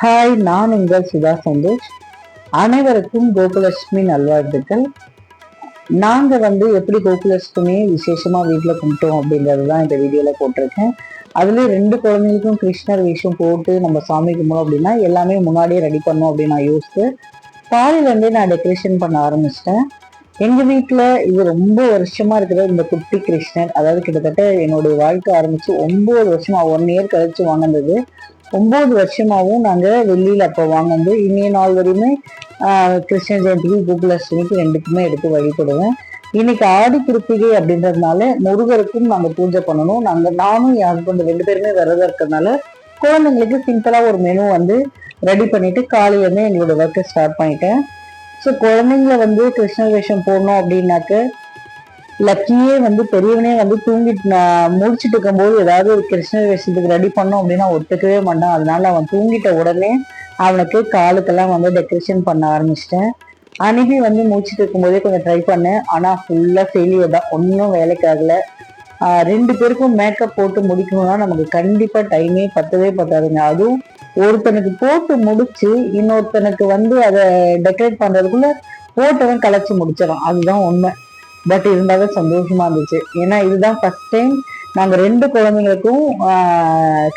Hi நான் உங்கள் சுதா சந்தோஷ். அனைவருக்கும் கோகுலட்சுமி நல்வாழ்த்துக்கள். நாங்கள் வந்து எப்படி கோகுலட்சுமியை விசேஷமாக வீட்டில் கும்பிட்டோம் அப்படிங்கிறது தான் இந்த வீடியோவில் போட்டிருக்கேன். அதுலேயும் ரெண்டு குழந்தைங்களுக்கும் கிருஷ்ணர் வேஷம் போட்டு நம்ம சாமி கும்பிடும் அப்படின்னா எல்லாமே முன்னாடியே ரெடி பண்ணோம் அப்படின்னு நான் யோசித்து காலையிலேருந்தே நான் டெக்கரேஷன் பண்ண ஆரம்பிச்சிட்டேன். எங்கள் வீட்டில் இது ரொம்ப வருஷமாக இருக்கிற இந்த குட்டி கிருஷ்ணர் அதாவது கிட்டத்தட்ட என்னுடைய வாழ்க்கை ஆரம்பித்து ஒம்பது வருஷமாக ஒன் இயர் கழிச்சு வாங்கினது ஒம்பது வருஷமாகவும் நாங்கள் வெளியில் அப்போ வாங்கினது. இன்னைய நாள் வரையுமே ஆஹ், கிருஷ்ண ஜெயந்திக்கு கோகுலாஷ்டமிக்கு ரெண்டுக்குமே எடுத்து வழிபடுவேன் இன்னைக்கு ஆடி கிருத்திகை அப்படின்றதுனால முருகருக்கும் நாங்கள் பூஜை பண்ணணும். நாங்கள் நானும் என் ஹஸ்பண்ட் ரெண்டு பேருமே விரதம் இருக்கிறதுனால குழந்தைங்களுக்கு சிம்பிளாக ஒரு மெனு வந்து ரெடி பண்ணிட்டு காலையிலேருந்து எங்களோட ஒர்க்கை ஸ்டார்ட் பண்ணிட்டேன். ஸோ குழந்தைங்கள வந்து கிருஷ்ண வேஷம் போடணும் அப்படின்னாக்க லக்கியே வந்து பெரியவனே வந்து தூங்கிட்டு நான் முடிச்சிட்டு இருக்கும்போது ஏதாவது ஒரு கிருஷ்ண வேஷத்துக்கு ரெடி பண்ணோம் அப்படின்னா ஒத்துக்கவே மாட்டான். அதனால அவன் தூங்கிட்ட உடனே அவனுக்கு காலுக்கெல்லாம் வந்து டெக்கரேஷன் பண்ண ஆரம்பிச்சிட்டேன். அனுப்பி வந்து முடிச்சிட்டு இருக்கும்போதே கொஞ்சம் ட்ரை பண்ணேன். ஆனால் ஃபுல்லாக ஃபெயிலியர் தான். ஒன்றும் வேலைக்கு ஆகலை. ரெண்டு பேருக்கும் மேக்கப் போட்டு முடிக்கணும்னா நமக்கு கண்டிப்பாக டைமே பத்தவே பத்தாதுங்க. அதுவும் ஒருத்தனுக்கு போட்டு முடிச்சு இன்னொருத்தனுக்கு வந்து அதை டெக்கரேட் பண்ணுறதுக்குள்ளே போட்டவன் கலைச்சி முடிச்சிடும் அதுதான் உண்மை. பட் இருந்தாலும் சந்தோஷமா இருந்துச்சு. ஏன்னா இதுதான் ஃபர்ஸ்ட் டைம் நாங்க ரெண்டு குழந்தைங்களுக்கும்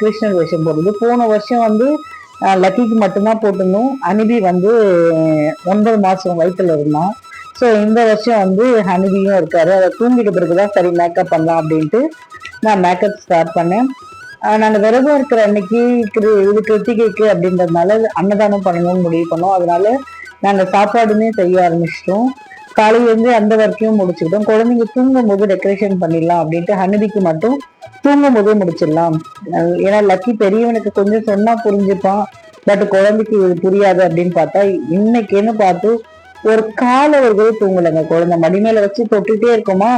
கிருஷ்ணர் வேஷம் போடுறது போன வருஷம் வந்து லக்கிக்கு மட்டும்தான் போட்டிருந்தோம். அனிபி வந்து ஒன்பது மாசம் வயிற்றுல இருந்தான் ஸோ இந்த வருஷம் வந்து ஹனிபியும் இருக்காரு. அதை தூங்கிட்டு பிறகுதான் சரி மேக்கப் பண்ணலாம் அப்படின்ட்டு நான் மேக்கப் ஸ்டார்ட் பண்ணேன். நாங்கள் விரதம் இருக்கிற அன்னைக்கு கிரு- இது கிருத்திகைக்கு அப்படின்றதுனால அன்னதானம் பண்ணணும்னு முடிவு பண்ணோம். அதனால நாங்கள் சாப்பாடுமே செய்ய ஆரம்பிச்சிட்டோம். காலையில இருந்து அந்த வரைக்கும் முடிச்சுக்கிட்டோம். குழந்தைங்க தூங்கும்போது டெக்கரேஷன் பண்ணிடலாம் அப்படின்ட்டு ஹனுதிக்கு மட்டும் தூங்கும் போதே முடிச்சிடலாம் ஏன்னா லக்கி பெரியவனுக்கு கொஞ்சம் சொன்னா புரிஞ்சுப்பான். பட் குழந்தைக்கு இது புரியாது அப்படின்னு பார்த்தா இன்னைக்குன்னு பார்த்து ஒரு காலை ஒரு கூட தூங்கலைங்க குழந்தை. மடி மேல வச்சு தொட்டுட்டே இருக்குமா?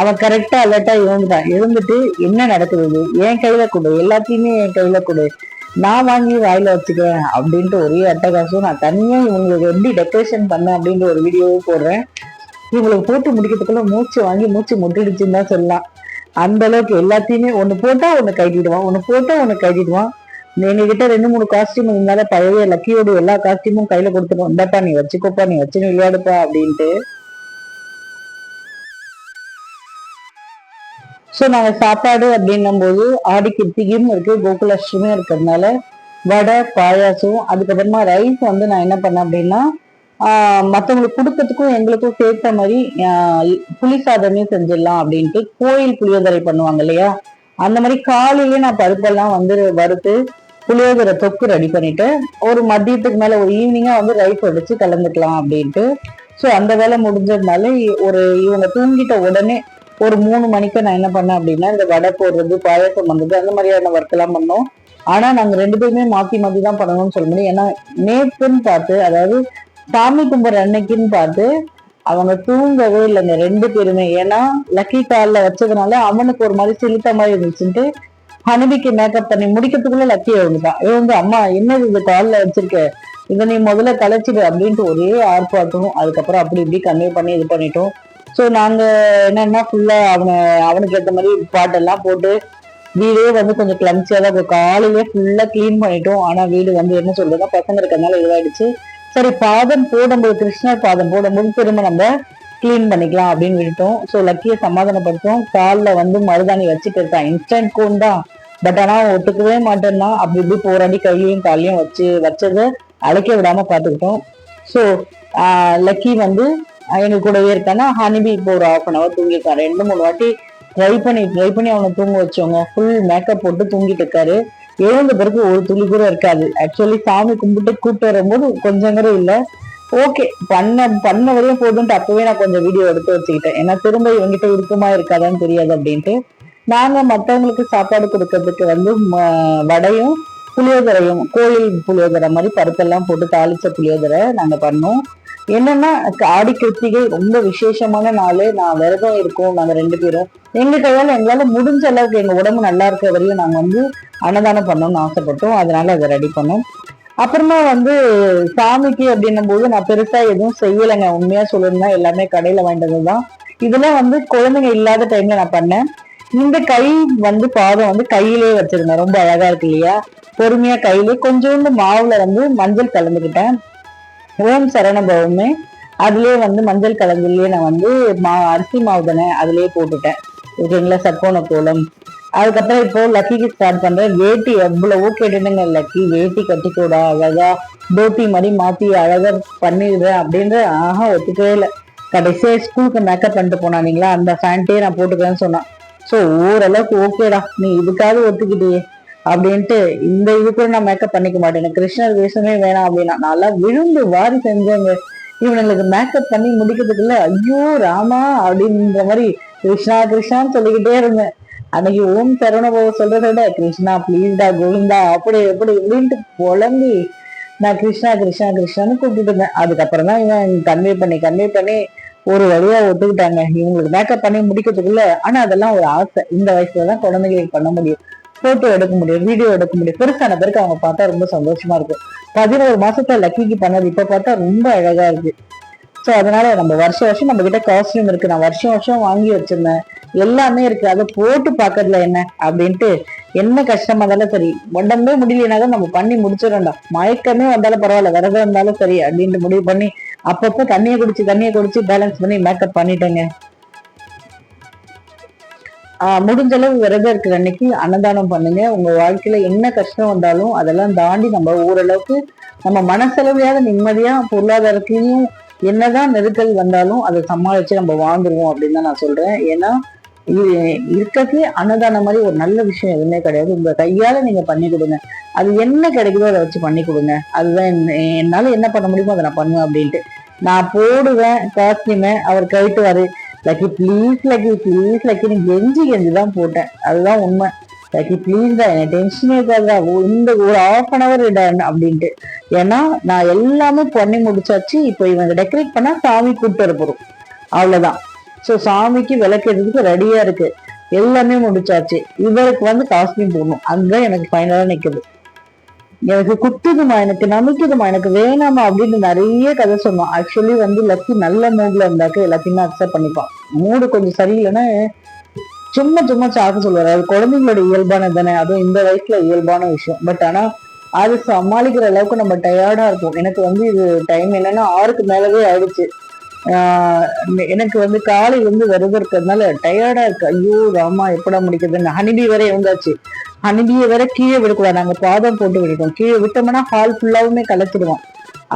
அவன் கரெக்டா அலர்ட்டா இருந்துட்டான் இருந்துட்டு என்ன நடக்குது ஏன் என் கையில கொடு. எல்லாத்தையுமே என் கையில கொடு. நான் வாங்கி வாயில வச்சுக்கிறேன் அப்படின்ட்டு ஒரே அட்டகாசம். நான் தனியா இவங்களுக்கு எப்படி டெக்கரேஷன் பண்ணேன் அப்படின்ற ஒரு வீடியோவும் போடுறேன். இவங்களுக்கு போட்டு முடிக்கிறதுக்குள்ள மூச்சு வாங்கி மூச்சு முட்டிடுச்சுன்னு தான் சொல்லலாம். அந்த அளவுக்கு எல்லாத்தையுமே ஒண்ணு போட்டா ஒன்று கைட்டிடுவான் ஒண்ணு போட்டா ஒன்று கைட்டிடுவான் எங்ககிட்ட ரெண்டு மூணு காஸ்டியூம் இருந்தாலும் பழைய லக்கியோட எல்லா காஸ்டியூமும் கையில கொடுத்துருவோம் இந்தாப்பா நீ வச்சுக்கோப்பா நீ வச்சு விளையாடுப்பா அப்படின்ட்டு ஸோ நாங்கள் சாப்பாடு அப்படின்னும் போது ஆடி கிருத்திகையும் இருக்கு கோகுலாஷ்டமியும் இருக்கிறதுனால வடை பாயாசம் அதுக்கப்புறமா ரைஸ் வந்து நான் என்ன பண்ணேன் அப்படின்னா மற்றவங்களுக்கு கொடுக்கறதுக்கும் எங்களுக்கும் சேர்த்த மாதிரி புளி சாதமே செஞ்சிடலாம் அப்படின்ட்டு கோயில் புளியோதரை பண்ணுவாங்க இல்லையா? அந்த மாதிரி காலையிலேயே நான் பருப்பெல்லாம் வந்து வறுத்து புளியோதரை தொக்கு ரெடி பண்ணிட்டு ஒரு மதியத்துக்கு மேல ஒரு ஈவினிங்கா வந்து ரைஸ் வடிச்சு கலந்துக்கலாம் அப்படின்ட்டு. ஸோ அந்த வேலை முடிஞ்சதுனால ஒரு இவங்க தூங்கிட்ட உடனே ஒரு மூணு மணிக்கு நான் என்ன பண்ணேன் அப்படின்னா இந்த வடை போடுறது பாயாசம் பண்ணுறது அந்த மாதிரியான ஒர்க் எல்லாம் பண்ணோம். ஆனா நாங்க ரெண்டு பேருமே மாத்தி மாத்தி தான் பண்ணணும்னு சொல்ல முடியும். ஏன்னா நேத்துன்னு பார்த்து அதாவது சாமி கும்பிட்ற அன்னைக்குன்னு பார்த்து அவங்க தூங்கவே இல்லைங்க ரெண்டு பேருமே. ஏன்னா லக்கி காலில் வச்சதுனால அவனுக்கு ஒரு மாதிரி சிலுத்த மாதிரி இருந்துச்சுன்ட்டு ஹனிபிக்கு மேக்கப் பண்ணி முடிக்கிறதுக்குள்ள லக்கி எழுந்துட்டான் எழுந்து அம்மா என்னது இது காலில் வச்சிருக்க? இதை நீ முதல்ல கலைச்சிடு அப்படின்ட்டு ஒரே ஆர்ப்பாட்டம் அதுக்கப்புறம் அப்படி இப்படி கன்வே பண்ணி இது பண்ணிட்டோம். ஸோ நாங்கள் என்னென்னா ஃபுல்லாக அவனை அவனுக்கு ஏற்ற மாதிரி பாட்டெல்லாம் போட்டு வீடே வந்து கொஞ்சம் கிளம்ச்சியாக தான் இருக்கும் காலையிலே ஃபுல்லாக க்ளீன் பண்ணிட்டோம். ஆனால் வீடு வந்து என்ன சொல்றதுன்னா பசங்க இருக்கிறதுனால இதாயிடுச்சு சரி பாதம் போடும்போது கிருஷ்ணர் பாதம் போடும்போது திரும்ப நம்ம க்ளீன் பண்ணிக்கலாம் அப்படின்னு விட்டோம் ஸோ லக்கியை சமாதானப்படுத்தோம் காலில் வந்து மருதாணி வச்சுட்டு இருக்கான். இன்ஸ்டன்ட் கோன் தான். பட் ஆனால் ஒட்டுக்கவே ஒத்துக்கவே மாட்டேன்னா அப்படி இப்படி போராடி கையையும் காலையும் வச்சு வச்சதை அழைக்க விடாமல் பார்த்துக்கிட்டோம். ஸோ லக்கி வந்து எங்க கூடவே இருக்கானா? ஹனிபி இப்போ ஒரு ஹாஃப் அன் அவர் தூங்கியிருக்கான். ரெண்டு மூணு வாட்டி ட்ரை பண்ணி ட்ரை பண்ணி அவனை தூங்க வச்சவங்க. ஃபுல் மேக்கப் போட்டு தூங்கிட்டு இருக்காரு. எழுந்த பிறகு ஒரு துளி கூட இருக்காது. ஆக்சுவலி சாமி கும்பிட்டு கூப்பிட்டு வரும்போது கொஞ்சம் கூட இல்லை. ஓகே பண்ண பண்ண வரையும் போதுன்ட்டு அப்பவே நான் கொஞ்சம் வீடியோ எடுத்து வச்சுக்கிட்டேன். ஏன்னா திரும்ப இவங்கிட்ட இருக்குமா இருக்காதான்னு தெரியாது அப்படின்ட்டு. நாங்க மத்தவங்களுக்கு சாப்பாடு கொடுக்கறதுக்கு வந்து வடையும் புளியோதரையும் கோயில் புளியோதரை மாதிரி பருப்பெல்லாம் போட்டு தாளிச்ச புளியோதரை நாங்க பண்ணோம். என்னன்னா ஆடி கிருத்திகை ரொம்ப விசேஷமான நாள். நான் விரதம் இருக்கோம் நாங்க ரெண்டு பேரும். எங்க கையால எங்களால முடிஞ்ச அளவுக்கு எங்க உடம்பு நல்லா இருக்க வரையும் நாங்க வந்து அன்னதானம் பண்ணணும்னு ஆசைப்பட்டோம். அதனால அதை ரெடி பண்ணோம். அப்புறமா வந்து சாமிக்கு அப்படின்னும் போது நான் பெருசா எதுவும் செய்யலைங்க. உண்மையா சொல்லணும்னா எல்லாமே கடையில வாங்கிட்டது தான். இதெல்லாம் வந்து குழந்தைங்க இல்லாத டைம்ல நான் பண்ணேன். இந்த கை வந்து பாதம் வந்து கையிலே வச்சிருந்தேன். ரொம்ப அழகா இருக்கு இல்லையா? பொறுமையா கையிலே. கொஞ்சோண்டு மாவுல வந்து மஞ்சள் கலந்துக்கிட்டேன். ஓம் சரணபவமே. அதுலயே வந்து மஞ்சள் கலந்துலயே நான் வந்து மா அரிசி மாவு தானே அதுலயே போட்டுட்டேன். ஓகேங்களா? சர்க்கோண கோலம். அதுக்கப்புறம் இப்போ லக்கிக்கு ஸ்டார்ட் பண்றேன். வேட்டி எவ்வளவோ கேட்டுட்டுங்க லக்கி. வேட்டி கட்டிக்கூடா அழகா போட்டி மாதிரி மாத்தி அழகா பண்ணிடுறேன் அப்படின்ற ஆஹா ஒத்துக்கவே இல்லை. கடைசியா ஸ்கூலுக்கு மேக்கப் பண்ணிட்டு போனானீங்களா அந்த ஃபேண்ட்டே நான் போட்டுக்கிறேன்னு சொன்னான். ஸோ ஓரளவுக்கு ஓகேடா நீ இதுக்காவது ஒத்துக்கிட்டியே. அப்படின்ட்டு இந்த இது கூட நான் மேக்கப் பண்ணிக்க மாட்டேன். எனக்கு கிருஷ்ணர் வேஷமே வேணாம் அப்படின்னா நல்லா விழுந்து வாரி செஞ்சவங்க இவனுங்களுக்கு மேக்கப் பண்ணி முடிக்கிறதுக்குள்ள ஐயோ ராமா அப்படின்ற மாதிரி கிருஷ்ணா கிருஷ்ணான்னு சொல்லிக்கிட்டே இருந்தேன். அன்னைக்கு ஓம் சரவணபவ சொல்றத விட கிருஷ்ணா பிளீஸ்டா கோவிந்தா அப்படி எப்படி இப்படின்ட்டு புலம்பி நான் கிருஷ்ணா கிருஷ்ணா கிருஷ்ணான்னு கூப்பிட்டு இருந்தேன். அதுக்கப்புறம் தான் இவன் கன்வே பண்ணி கன்வே பண்ணி ஒரு வழியா ஒத்துக்கிட்டாங்க. இவங்களுக்கு மேக்கப் பண்ணி முடிக்கிறதுக்குள்ள ஆனா அதெல்லாம் ஒரு ஆசை. இந்த வயசுல தான் குழந்தைங்களுக்கு பண்ண முடியும். போட்டோ எடுக்க முடியும் வீடியோ எடுக்க முடியும். பெருசான பேருக்கு அவங்க பார்த்தா ரொம்ப சந்தோஷமா இருக்கும் பதினோரு மாசத்துல லக்கிக்கு பண்ணது இப்ப பார்த்தா ரொம்ப அழகா இருக்கு. ஸோ அதனால நம்ம வருஷம் வருஷம் நம்ம கிட்ட காஸ்டியூம் இருக்கு. நான் வருஷம் வருஷம் வாங்கி வச்சிருந்தேன். எல்லாமே இருக்கு. அதை போட்டு பாக்குறதுல என்ன அப்படின்ட்டு என்ன கஷ்டமா இருந்தாலும் சரி உடம்பே முடியலனாலும் நம்ம பண்ணி முடிச்சிடண்டா மயக்கமே வந்தாலும் பரவாயில்ல விரதம் இருந்தாலும் சரி அப்படின்ட்டு முடிவு பண்ணி அப்பப்போ தண்ணியை குடிச்சு தண்ணியை குடிச்சு பேலன்ஸ் பண்ணி மேக்கப் பண்ணிட்டேங்க. ஆஹ் முடிஞ்ச அளவு விரதம் இருக்கிற அன்னைக்கு அன்னதானம் பண்ணுங்க. உங்க வாழ்க்கையில என்ன கஷ்டம் வந்தாலும் அதெல்லாம் தாண்டி நம்ம ஓரளவுக்கு நம்ம மனசளவையாவது நிம்மதியா பொருளாதாரத்திலையும் என்னதான் நெருக்கல் வந்தாலும் அதை சமாளிச்சு நம்ம வாழ்ந்துருவோம் அப்படின்னு தான் நான் சொல்றேன். ஏன்னா இருக்கிறதுலே அன்னதானம் மாதிரி ஒரு நல்ல விஷயம் எதுவுமே கிடையாது. உங்க கையால நீங்க பண்ணி கொடுங்க. அது என்ன கிடைக்குதோ அதை வச்சு பண்ணி கொடுங்க. அதுதான் என்னால என்ன பண்ண முடியுமோ அதை நான் பண்ணுவேன் அப்படின்ட்டு. நான் போடுவேன் காஸ்டியூமை அவர் கழிட்டுவாரு லக்கி ப்ளீஸ் லக்கி ப்ளீஸ் லக்கின்னு கெஞ்சி கெஞ்சி தான் போட்டேன். அதுதான் உண்மை. லக்கி ப்ளீஸ் தான் எனக்கு டென்ஷனே இருக்காதுடா இந்த ஒரு ஆஃப் அன் அவர் அப்படின்ட்டு. ஏன்னா நான் எல்லாமே பண்ணி முடிச்சாச்சு. இப்போ இவங்க டெக்கரேட் பண்ணா சாமி கூப்பிட்டு போகிறோம் அவ்வளோதான் அவ்வளவுதான். ஸோ சாமிக்கு விளக்கிறதுக்கு ரெடியா இருக்கு. எல்லாமே முடிச்சாச்சு. இவருக்கு வந்து காஸ்டியூம் போடணும். அதுதான் எனக்கு ஃபைனலாக நிக்குது. எனக்கு குத்துதுமா எனக்கு நமிக்குதுமா எனக்கு வேணாமா அப்படின்னு நிறைய கதை சொன்னோம் ஆக்சுவலி வந்து லக்கி நல்ல மூட்ல இருந்தாக்க எல்லாத்தையுமே அக்செப்ட் பண்ணிப்பான். மூடு கொஞ்சம் சரியில்லைன்னா சும்மா சும்மா சாக்க சொல்லுவாரு. அது குழந்தைங்களோட இயல்பான தானே. அதுவும் இந்த வயசுல இயல்பான விஷயம். பட் ஆனா அது சமாளிக்கிற அளவுக்கு நம்ம டயர்டா இருப்போம். எனக்கு வந்து இது டைம் என்னன்னா ஆறுக்கு மேலவே ஆயிடுச்சு. ஆஹ் எனக்கு வந்து காலை இருந்து வருது இருக்கிறதுனால டயர்டா இருக்கு. ஐயோ ராமா எப்படா முடிக்கிறது ஹனிபி வேற இருந்தாச்சு அனுபிய வேற கீழே விடக்கூடாது. நாங்க பாதம் போட்டு விடுவோம் கீழே விட்டோம்னா ஹால் ஃபுல்லாவுமே கலைச்சிடுவோம்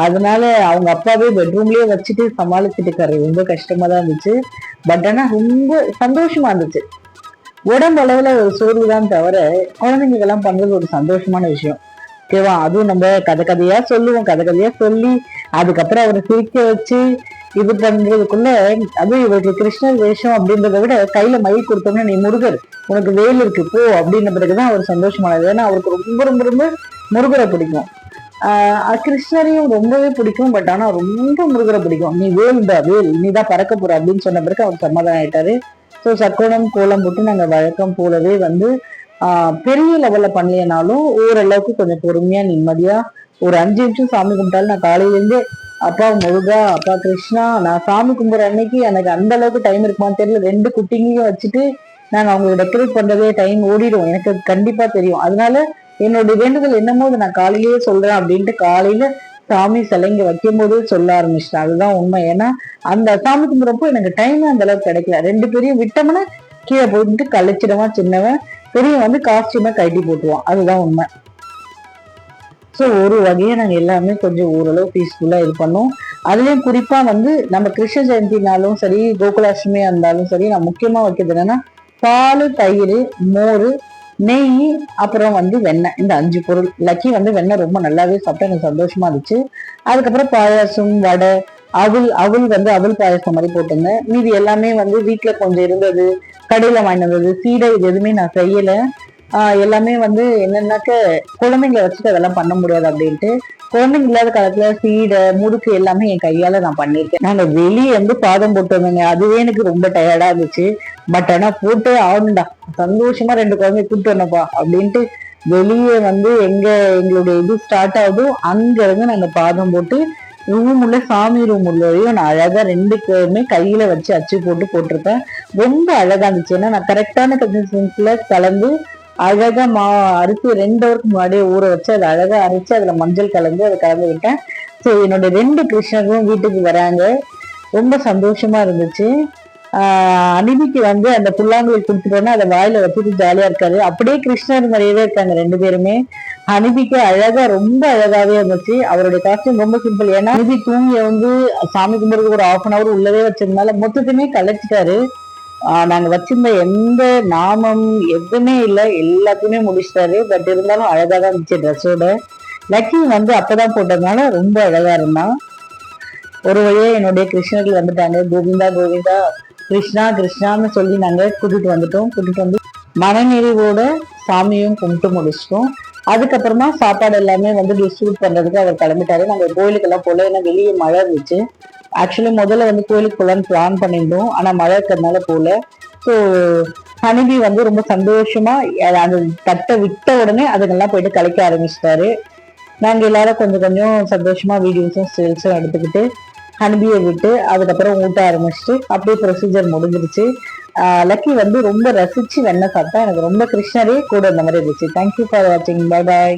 அதனால அவங்க அப்பாவே பெட்ரூம்லயே வச்சுட்டு சமாளிச்சுட்டு இருக்காரு. ரொம்ப கஷ்டமா தான் இருந்துச்சு. பட் ஆனா ரொம்ப சந்தோஷமா இருந்துச்சு. உடம்பு அளவுல ஒரு சோர்வு தான் தவிர குழந்தைங்களுக்கெல்லாம் பண்றது ஒரு சந்தோஷமான விஷயம். ஓகேவா? அதுவும் நம்ம கதை கதையா சொல்லுவோம். கதை கதையா சொல்லி அதுக்கப்புறம் அவரை சிரிக்க வச்சு இது பண்றதுக்குள்ள அது இவருக்கு கிருஷ்ணர் வேஷம் அப்படின்றத விட கையில மயில் கொடுத்தோம்னா நீ முருகர் உனக்கு வேல் இருக்கு போ அப்படின்ன பிறகுதான் அவர் சந்தோஷமானது ஏன்னா அவருக்கு ரொம்ப ரொம்ப ரொம்ப முருகரை பிடிக்கும். ஆஹ் கிருஷ்ணரையும் ரொம்பவே பிடிக்கும் பட் ஆனா ரொம்ப முருகரை பிடிக்கும். நீ வேல்டா வேல் நீ தான் பறக்க போற அப்படின்னு சொன்ன பிறகு அவர் சமாதானம் ஆயிட்டாரு. ஸோ சக்கோணம் கோலம் போட்டு நாங்க வழக்கம் போலவே வந்து ஆஹ் பெரிய லெவல்ல பண்ணலைனாலும் ஓரளவுக்கு கொஞ்சம் பொறுமையா நிம்மதியா ஒரு அஞ்சு நிமிஷம் சாமி கும்பிட்டாலும் நான் காலையிலேருந்தே அப்பா முருகா அப்பா கிருஷ்ணா நான் சாமி கும்பிட்ற அன்னைக்கு எனக்கு அந்த அளவுக்கு டைம் இருக்குமான்னு தெரியல. ரெண்டு குட்டிங்களையும் வச்சுட்டு நாங்கள் அவங்களை டெக்கரேட் பண்ணுறதே டைம் ஓடிடும். எனக்கு கண்டிப்பாக தெரியும். அதனால என்னோட வேண்டுதல் என்னமோ அதை நான் காலையிலேயே சொல்கிறேன் அப்படின்ட்டு காலையில் சாமி சிலைங்க வைக்கும் போதே சொல்ல ஆரம்பிச்சிட்டேன். அதுதான் உண்மை. ஏன்னா அந்த சாமி கும்பிட்றப்போ எனக்கு டைம் அந்த அளவுக்கு கிடைக்கல. ரெண்டு பேரையும் விட்டோம்னா கீழே போட்டுட்டு கழிச்சிடுவான் சின்னவன் பெரியவன் வந்து காஸ்டியூமை கட்டி போட்டுவான் அதுதான் உண்மை. ஸோ ஒரு வகையை நாங்கள் எல்லாமே கொஞ்சம் ஓரளவு பீஸ்ஃபுல்லாக இது பண்ணோம். அதுலேயும் குறிப்பாக வந்து நம்ம கிருஷ்ண ஜெயந்தினாலும் சரி கோகுலாஷ்டமியாக இருந்தாலும் சரி நான் முக்கியமாக வைக்கிறது என்னென்னா பால் தயிர் மோர் நெய் அப்புறம் வந்து வெண்ணெய். இந்த அஞ்சு பொருள். லக்கி வந்து வெண்ணெய் ரொம்ப நல்லாவே சாப்பிட்டு எனக்கு சந்தோஷமாக இருந்துச்சு. அதுக்கப்புறம் பாயாசம் வடை அவல் அவல் வந்து அவல் பாயாசம் மாதிரி போட்டிருந்தேன். மீதி எல்லாமே வந்து வீட்டில் கொஞ்சம் இருந்தது கடையில் வாங்கினது சீடை இது எதுவுமே நான் செய்யலை. எல்லாமே வந்து என்னன்னாக்க குழந்தைங்களை வச்சுட்டு அதெல்லாம் பண்ண முடியாது அப்படின்ட்டு. குழந்தைங்க இல்லாத காலத்துல சீடை முறுக்கு எல்லாமே என் கையால நான் பண்ணியிருக்கேன். நாங்க வெளியே வந்து பாதம் போட்டு வந்தோங்க. அதுவே எனக்கு ரொம்ப டயர்டா இருந்துச்சு. பட் ஆனா போட்டே ஆகணும்டா. சந்தோஷமா ரெண்டு குழந்தைய கூப்பிட்டு வரணும்ப்பா அப்படின்ட்டு வெளியே வந்து எங்க எங்களுடைய இது ஸ்டார்ட் ஆகுதோ அங்க இருந்து நாங்க பாதம் போட்டு ரூம் உள்ள சாமி ரூம் உள்ளதையும் நான் அழகா ரெண்டு பேருமே கையில வச்சு அச்சு போட்டு போட்டிருப்பேன். ரொம்ப அழகா இருந்துச்சு. ஏன்னா நான் கரெக்டான கன்சிஸ்டன்சில கலந்து அழகா மா அரிசி ரெண்டு ஹவருக்கு முன்னாடியே ஊற வச்சு அதை அழகா அரைச்சி அதுல மஞ்சள் கலந்து அதை கலந்து விட்டேன். ஸோ என்னோட ரெண்டு கிருஷ்ணரும் வீட்டுக்கு வராங்க. ரொம்ப சந்தோஷமா இருந்துச்சு. அனிதிக்கு வந்து அந்த புல்லாங்குழல் கொடுத்துட்டோன்னா அதை வாயில வச்சுட்டு ஜாலியா இருக்காரு. அப்படியே கிருஷ்ணர் மாதிரியே இருக்காங்க ரெண்டு பேருமே. அனிதிக்கு அழகா ரொம்ப அழகாவே இருந்துச்சு. அவருடைய காஸ்டியூம் ரொம்ப சிம்பிள் ஏன்னா அனிதி தூங்கி வந்து சாமி கும்பிடுறதுக்கு ஒரு ஆஃப் அன் அவர் உள்ளவே வச்சதுனால மொத்தத்தையுமே கலைச்சிட்டாரு. நாங்க வச்சிருந்த எந்த நாமம் எதுவுமே இல்லை. எல்லாத்தையுமே முடிச்சிட்டாரு. பட் இருந்தாலும் அழகா தான் இருந்துச்சு ட்ரெஸ்ஸோட லக்கி வந்து அப்பதான் போட்டதுனால ரொம்ப அழகா இருந்தான். ஒரு வழியே என்னுடைய கிருஷ்ணர்கள் வந்துட்டாங்க. கோவிந்தா கோவிந்தா கிருஷ்ணா கிருஷ்ணான்னு சொல்லி நாங்க கூட்டிட்டு வந்துட்டோம். கூட்டிட்டு வந்து மனநிறைவோட சாமியும் கும்பிட்டு முடிச்சிட்டோம். அதுக்கப்புறமா சாப்பாடு எல்லாமே வந்து டிஸ்ட்ரிபியூட் பண்றதுக்கு அவர் கிளம்பிட்டாரு. நாங்க கோயிலுக்கெல்லாம் போல ஏன்னா வெளியே மழை இருந்துச்சு. ஆக்சுவலி முதல்ல வந்து கோயிலுக்கு போகலான்னு பிளான் பண்ணியிருந்தோம். ஆனா மழை இருக்கிறதுனால போல ஸோ ஹனிபி வந்து ரொம்ப சந்தோஷமா அந்த தட்டை விட்ட உடனே அதுங்கெல்லாம் போயிட்டு கலைக்க ஆரம்பிச்சிட்டாரு. நாங்க எல்லாரும் கொஞ்சம் கொஞ்சம் சந்தோஷமா வீடியோஸும் ஸ்டில்ஸும் எடுத்துக்கிட்டு ஹனிபியை விட்டு அதுக்கப்புறம் ஊட்ட ஆரம்பிச்சுட்டு அப்படியே ப்ரொசீஜர் முடிஞ்சிருச்சு. ஆஹ் லக்கி வந்து ரொம்ப ரசிச்சு வெண்ணெய் சாப்பிட்டா எனக்கு ரொம்ப கிருஷ்ணரே கூட இந்த மாதிரி இருந்துச்சு. தேங்க்யூ ஃபார் வாட்சிங் பாய் பாய்